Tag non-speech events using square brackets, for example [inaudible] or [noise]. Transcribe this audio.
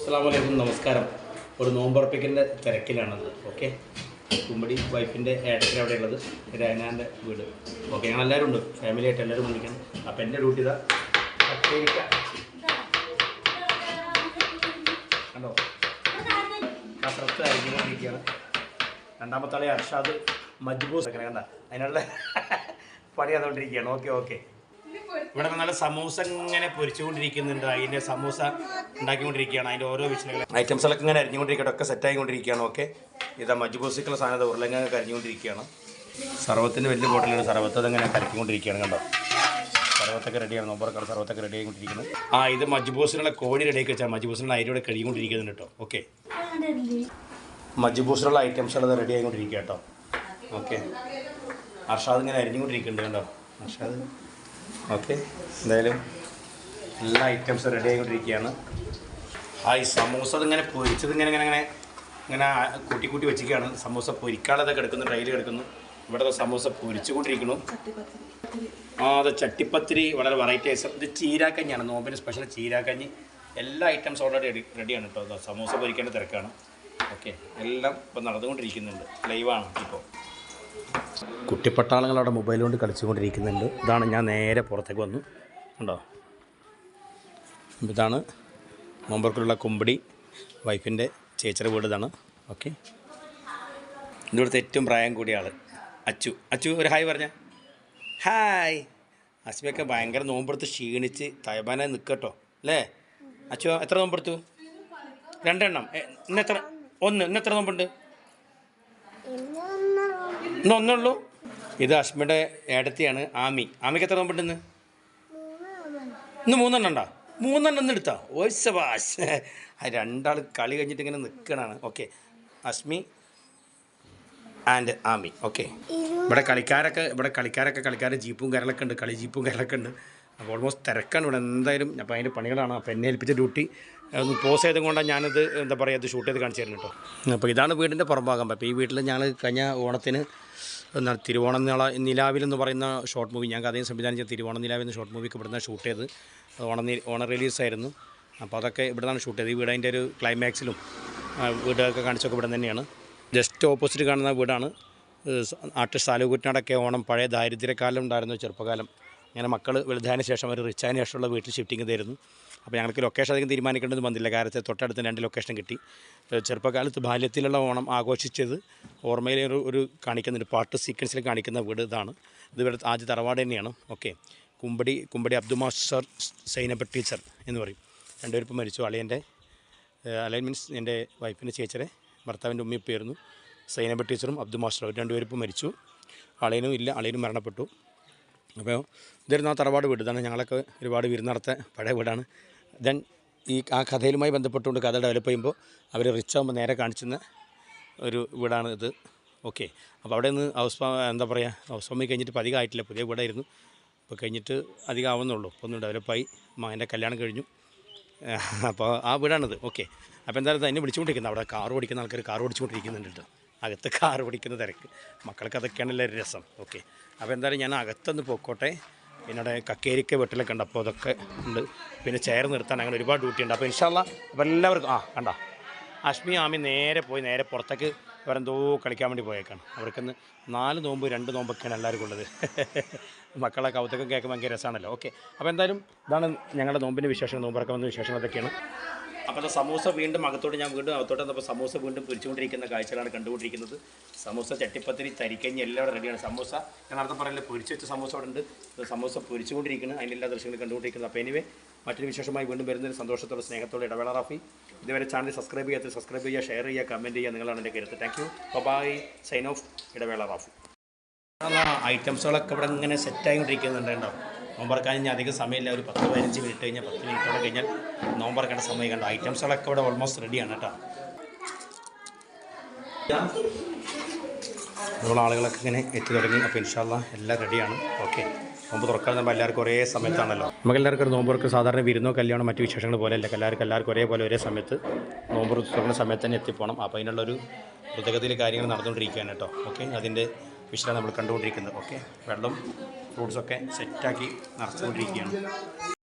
അസ്സാം വലൈക്കും നമസ്കാരം. ഒരു നോമ്പുറപ്പിക്കലിന്റെ തിരക്കിലാണത്. ഓക്കെ? കുമ്പടി വൈഫിന്റെ ഏട്ടത്തിന് അവിടെ ഉള്ളത് രേനാന്റെ വീട്. ഓക്കെ ഞങ്ങൾ എല്ലാവരും ഉണ്ട്. ഫാമിലി ആയിട്ട് എല്ലാവരും വന്നിരിക്കണം. അപ്പം എന്റെ ഡ്യൂട്ടി ഇതാ. കണ്ടോ? കസരത്ത് അരിഞ്ഞുകൊണ്ടിരിക്കുകയാണ് രണ്ടാമത്തെ ആളെ അർഷാദ് മജ്ബൂസ്. കണ്ട? അതിനുള്ള പണി അതുകൊണ്ടിരിക്കുകയാണ് ഓക്കെ ഓക്കെ. ഇവിടെ നല്ല സമൂസ ഇങ്ങനെ പൊരിച്ചുകൊണ്ടിരിക്കുന്നുണ്ട്. അതിന്റെ സമൂസ ഉണ്ടാക്കിക്കൊണ്ടിരിക്കുകയാണ്. അതിന്റെ ഓരോ വിഷയങ്ങൾ ഐറ്റംസുകളൊക്കെ ഇങ്ങനെ അരിഞ്ഞുകൊണ്ടിരിക്കട്ടെ ഒക്കെ സെറ്റ് ആയിക്കൊണ്ടിരിക്കുകയാണ്. ഓക്കെ ഇതാ മജ്ബൂസിക്കുള്ള സാധനം ഉരുളങ്ങ കരിഞ്ഞുകൊണ്ടിരിക്കുകയാണ് സർവത്തിന്റെ വലിയ ബോട്ടിലാണ് സർവത്ത് അതങ്ങനെ കരക്കിക്കൊണ്ടിരിക്കുകയാണ് കണ്ടോ? സർവത്തൊക്കെ റെഡിയാണ് നോമ്പറക്കാട് സർവത്തൊക്കെ റെഡി ആയിക്കൊണ്ടിരിക്കുന്നത് ആ ഇത് മജ്ബൂസിനുള്ള കോഴി റെഡി ആക്കി വെച്ചാൽ മജ്ബൂസിനുള്ള അരിയോടെ കഴുകിക്കൊണ്ടിരിക്കുന്നുണ്ട് കേട്ടോ. ഓക്കെ മജ്ബൂസിനുള്ള ഐറ്റംസുകൾ റെഡി ആയിക്കൊണ്ടിരിക്കുക കേട്ടോ. ഓക്കെ അർഷാദ് ഇങ്ങനെ അരിഞ്ഞുകൊണ്ടിരിക്കുന്നുണ്ട് കണ്ടോ? അർഷാദ്. ഓക്കെ എന്തായാലും എല്ലാ ഐറ്റംസും റെഡി ആയിക്കൊണ്ടിരിക്കുകയാണ്. ആ ഈ സമൂസ ഇങ്ങനെ പൊരിച്ചത് ഇങ്ങനെ ഇങ്ങനെ ഇങ്ങനെ ഇങ്ങനെ കൂട്ടി കൂട്ടി വെച്ചിരിക്കുകയാണ്. സമൂസ പൊരിക്കാളതൊക്കെ കിടക്കുന്നു ട്രെയിൽ കിടക്കുന്നു ഇവിടെ സമൂസ പൊരിച്ചുകൊണ്ടിരിക്കുന്നു. ആ അത് ചട്ടിപ്പത്തിരി വളരെ വെറൈറ്റി ഐസം ഇത് ചീരാക്കഞ്ഞിയാണ് നോമ്പിന് സ്പെഷ്യൽ ചീരാക്കഞ്ഞി എല്ലാ ഐറ്റംസും ഓൾറെഡി റെഡിയാണ് കേട്ടോ സമൂസ പൊരിക്കേണ്ട തിരക്കാണ്. ഓക്കെ എല്ലാം ഇപ്പം നടന്നുകൊണ്ടിരിക്കുന്നുണ്ട്. ലൈവാണ് ഇപ്പോൾ. കുട്ടിപ്പട്ടാളങ്ങൾ അവിടെ മൊബൈൽ കൊണ്ട് കളിച്ചുകൊണ്ടിരിക്കുന്നുണ്ട്. ഇതാണ് ഞാൻ നേരെ പുറത്തേക്ക് വന്നു. ഉണ്ടോ ഇതാണ് മുമ്പർക്കുള്ള കുമ്പടി വൈഫിന്റെ ചേച്ചിയുടെ വീട് ഇതാണ്. ഓക്കെ. ഇവിടുത്തെ ഏറ്റവും പ്രായം കൂടിയ ആൾ അച്ചു. അച്ചു ഒരു ഹായ് പറഞ്ഞ. ഹായ്. അസ്മിയൊക്കെ ഭയങ്കര നോമ്പെടുത്ത് ക്ഷീണിച്ച് തയബാനായി നിൽക്കട്ടോ അല്ലേ? അച്ചു എത്ര നോമ്പെടുത്തു? രണ്ടെണ്ണം. ഇന്നെത്ര ഒന്ന്. ഇന്നെത്ര നോമ്പുണ്ട്? ഇന്ന് ഒന്നുള്ളൂ. ഇത് അശ്മിയുടെ ഏടത്തിയാണ് ആമി. ആമിക്ക് എത്ര നോമ്പുണ്ട് ഇന്ന് മൂന്നെണ്ണം ഉണ്ടോ? മൂന്നെണ്ണം ഒന്ന് എടുത്താ? ഓശവാശ് രണ്ടാൾ കളി കഴിഞ്ഞിട്ട് ഇങ്ങനെ നിൽക്കണാണ് okay. Ashmi and Ami. Okay. ഇവിടെ കളിക്കാരൊക്കെ ഇവിടെ കളിക്കാരൊക്കെ കളിക്കാർ ജീപ്പും കരളൊക്കെ ഉണ്ട് കളി ജീപ്പും കരളൊക്കെ ഉണ്ട്. അപ്പോൾ ഓൾമോസ്റ്റ് തിരക്കാണ് ഇവിടെ. എന്തായാലും അപ്പോൾ അതിന്റെ പണികളാണ്. അപ്പോൾ എന്നെ ഏൽപ്പിച്ച ഡ്യൂട്ടി ഒന്ന് പോസ് ചെയ്തും കൊണ്ടാണ് ഞാനിത് എന്താ പറയുക ഇത് ഷൂട്ട് ചെയ്ത് കാണിച്ചു തരുന്നു കേട്ടോ. അപ്പോൾ ഇതാണ് വീടിന്റെ പുറംഭാഗം അപ്പോൾ ഈ വീട്ടിൽ ഞങ്ങൾ കഴിഞ്ഞ ഓണത്തിന് എന്താണ് തിരുവോണം നിള നിലാവിൽ എന്ന് പറയുന്ന ഷോർട്ട് മൂവി ഞങ്ങൾക്ക് അതേ സംവിധാനം ചെയ്ത തിരുവോണം നിലാവിൽ എന്ന ഷോർട്ട് മൂവിക്ക് ഇവിടുന്ന് ഷൂട്ട് ചെയ്ത് അത് ഓണ ഓണ റിലീസായിരുന്നു അപ്പോൾ അതൊക്കെ ഇവിടെ നിന്നാണ് ഷൂട്ട് ചെയ്തത്. ഈ വീട് അതിന്റെ ഒരു ക്ലൈമാക്സിലും വീടൊക്കെ കാണിച്ചൊക്കെ ഇവിടെ തന്നെയാണ്. ജസ്റ്റ് ഓപ്പോസിറ്റ് കാണുന്ന വീടാണ്. ആർട്ടിസ്റ്റ് സാലുകുറ്റിനടക്കെ ഓണം പഴയ ദാരിദ്ര്യകാലം ഉണ്ടായിരുന്നു ചെറുപ്പകാലം. അങ്ങനെ മക്കൾ വലുതായതിനു ശേഷം ഒരു റിച്ചായതിനു ശേഷമുള്ള വീട്ടിൽ ഷിഫ്റ്റിംഗ് തരുന്നു അപ്പോൾ ഞങ്ങൾക്ക് ലൊക്കേഷൻ അധികം തീരുമാനിക്കേണ്ടത് വന്നില്ല. കാരണം തൊട്ടടുത്ത് രണ്ട് ലൊക്കേഷൻ കിട്ടി. ചെറുപ്പകാലത്ത് ബാല്യത്തിലുള്ള ഓണം ആഘോഷിച്ചത് ഓർമ്മയിലെ ഒരു ഒരു കാണിക്കുന്ന ഒരു പാട്ട് സീക്വൻസിൽ കാണിക്കുന്ന വീട് ഇതാണ്. ഇത് ഇവിടെ ആദ്യ തറവാട് തന്നെയാണ്. ഓക്കെ കുമ്പടി കുമ്പടി അബ്ദുമാ സർ സൈനബ ടീച്ചർ എന്ന് പറയും. രണ്ടുപേരും ഇപ്പം മരിച്ചു. അളിയന്റെ അലൈൻ മീൻസ് എന്റെ വൈഫിന്റെ ചേച്ചറെ ഭർത്താവിന്റെ ഉമ്മയിപ്പായിരുന്നു സൈനബ ടീച്ചറും അബ്ദുൽ മാസ്റ്ററും രണ്ടുപേരും ഇപ്പോൾ മരിച്ചു. അളിയനും ഇല്ല. അളിയനും മരണപ്പെട്ടു. അപ്പോൾ ഇതൊരു നാ തറവാട് വീട്. ഇതാണ് ഞങ്ങളൊക്കെ ഒരുപാട് വിരുന്നടത്തെ പഴയ വീടാണ്. ദെൻ ഈ ആ കഥയിലുമായി ബന്ധപ്പെട്ടുകൊണ്ട് കഥ ഡെവലപ്പ് ചെയ്യുമ്പോൾ അവർ റിച്ച് ആകുമ്പോൾ നേരെ കാണിച്ചുന്ന ഒരു വീടാണ് ഇത്. ഓക്കെ അപ്പോൾ അവിടെ നിന്ന് ഹൗസ് എന്താ പറയുക ഹൗസ് ഫാമിൽ കഴിഞ്ഞിട്ട് ഇപ്പോൾ അധികമായിട്ടില്ല. പുതിയ വീടായിരുന്നു. ഇപ്പോൾ കഴിഞ്ഞിട്ട് അധികം ആവുന്നുള്ളൂ ഇപ്പോൾ ഒന്ന് ഡെവലപ്പായി മകന്റെ കല്യാണം കഴിഞ്ഞു. [laughs] അപ്പോൾ ആ വീടാണിത്. ഓക്കെ അപ്പോൾ എന്തായാലും എന്നെ വിളിച്ചുകൊണ്ടിരിക്കുന്നത്. അവിടെ കാർ ഓടിക്കുന്ന ആൾക്കാർ കാർ ഓടിച്ചുകൊണ്ടിരിക്കുന്നുണ്ട് കേട്ടോ. അകത്ത് കാർ പിടിക്കുന്ന തിരക്ക്. മക്കൾക്ക് അതൊക്കെയാണല്ലോ രസം. ഓക്കെ. അപ്പോൾ എന്തായാലും ഞാൻ അകത്തൊന്ന് പോയിക്കോട്ടെ. പിന്നെ കക്കേരിക്ക വെട്ടിലൊക്കെ ഉണ്ട്. അപ്പോൾ അതൊക്കെ ഉണ്ട്. പിന്നെ ചെയർ നിർത്താൻ അങ്ങനെ ഒരുപാട് ഡ്യൂട്ടി ഉണ്ട്. അപ്പോൾ ഇൻഷാല്ല അപ്പോൾ എല്ലാവർക്കും ആ കണ്ട? അശ്മി ആമി നേരെ പോയി നേരെ പുറത്തേക്ക് വേറെന്തോ കളിക്കാൻ വേണ്ടി പോയേക്കാണ്. അവർക്കിന്ന് നാല് നോമ്പ് രണ്ട് നോമ്പൊക്കെയാണ് എല്ലാവർക്കും ഉള്ളത്. [laughs] മക്കളെ കൗത്തൊക്കെ കേൾക്കുമ്പോൾ ഭയങ്കര രസമാണല്ലോ. ഓക്കെ. അപ്പോൾ എന്തായാലും ഇതാണ് ഞങ്ങളുടെ നോമ്പിന്റെ വിശേഷം നോമ്പറക്കം വന്ന വിശേഷങ്ങൾ അതൊക്കെയാണ് അപ്പോൾ സമൂസ വീണ്ടും അകത്തോട്ട് ഞാൻ വീണ്ടും അകത്തോട്ട് വന്നപ്പോൾ സമൂസ വീണ്ടും പൊരിച്ചുകൊണ്ടിരിക്കുന്ന കാഴ്ചകളാണ് കണ്ടുകൊണ്ടിരിക്കുന്നത്. സമൂസ ചട്ടിപ്പത്തിരി തരിക്കഞ്ഞി എല്ലാം റെഡിയാണ് സമൂസ ഞാൻ നേരത്തെ പറയല്ലേ പൊരിച്ച് വെച്ച സമൂസ അവിടെ ഉണ്ട്. സമൂസ പൊരിച്ചുകൊണ്ടിരിക്കുന്നത് അതിന്റെ ദൃശ്യങ്ങളും കണ്ടുകൊണ്ടിരിക്കുന്നത് അപ്പോൾ എനിവേ മറ്റൊരു വിശേഷമായി വീണ്ടും വരുന്നതിന് സന്തോഷത്തോടെ സ്നേഹത്തോടെ ഇടവേള റാഫി. ഇതുവരെ ചാനൽ സബ്സ്ക്രൈബ് ചെയ്യാത്ത സബ്സ്ക്രൈബ് ചെയ്യുക ഷെയർ ചെയ്യുക കമന്റ് ചെയ്യുക. നിങ്ങളാണ് എന്റെ കരുത്ത്. Thank you bye sign off Idavela Rafi. ഐറ്റംസുകളൊക്കെ ഇവിടെ ഇങ്ങനെ സെറ്റായിക്കൊണ്ടിരിക്കുന്നുണ്ട് കേട്ടോ. നോമ്പറക്കാൻ ഇനി അധികം സമയമില്ല. ഒരു പത്ത് പതിനഞ്ച് മിനിറ്റ് കഴിഞ്ഞാൽ പത്ത് മിനിറ്റോടെ കഴിഞ്ഞാൽ നോമ്പറക്കേണ്ട സമയം കണ്ട? ഐറ്റംസുകളൊക്കെ ഇവിടെ ഓൾമോസ്റ്റ് റെഡിയാണ് കേട്ടോ. നമ്മൾ ആളുകളൊക്കെ ഇങ്ങനെ എത്തി തുടങ്ങി. അപ്പോൾ ഇൻഷാല്ല എല്ലാം റെഡിയാണ് ഓക്കെ നോമ്പ് തുറക്കാൻ നമ്മൾ എല്ലാവർക്കും ഒരേ സമയത്താണല്ലോ. നമുക്ക് എല്ലാവർക്കും ഒരു നോമ്പുറക്ക് സാധാരണ വിരുന്നോ കല്യാണോ മറ്റു വിശേഷങ്ങൾ പോലെയല്ല. എല്ലാവർക്കും എല്ലാവർക്കും ഒരേപോലെ ഒരേ സമയത്ത് നോമ്പ് തുറക്കുന്ന സമയത്ത് തന്നെ എത്തിപ്പോണം. അപ്പോൾ അതിനുള്ളൊരു ദ്രുതഗതിയിൽ കാര്യങ്ങൾ നടന്നുകൊണ്ടിരിക്കുകയാണ് കേട്ടോ. ഓക്കെ അതിന്റെ വിഷയം നമ്മൾ കണ്ടുകൊണ്ടിരിക്കുന്നത്. ഓക്കെ വെള്ളം ഫ്രൂട്ട്സൊക്കെ സെറ്റാക്കി നിറച്ചുകൊണ്ടിരിക്കുകയാണ്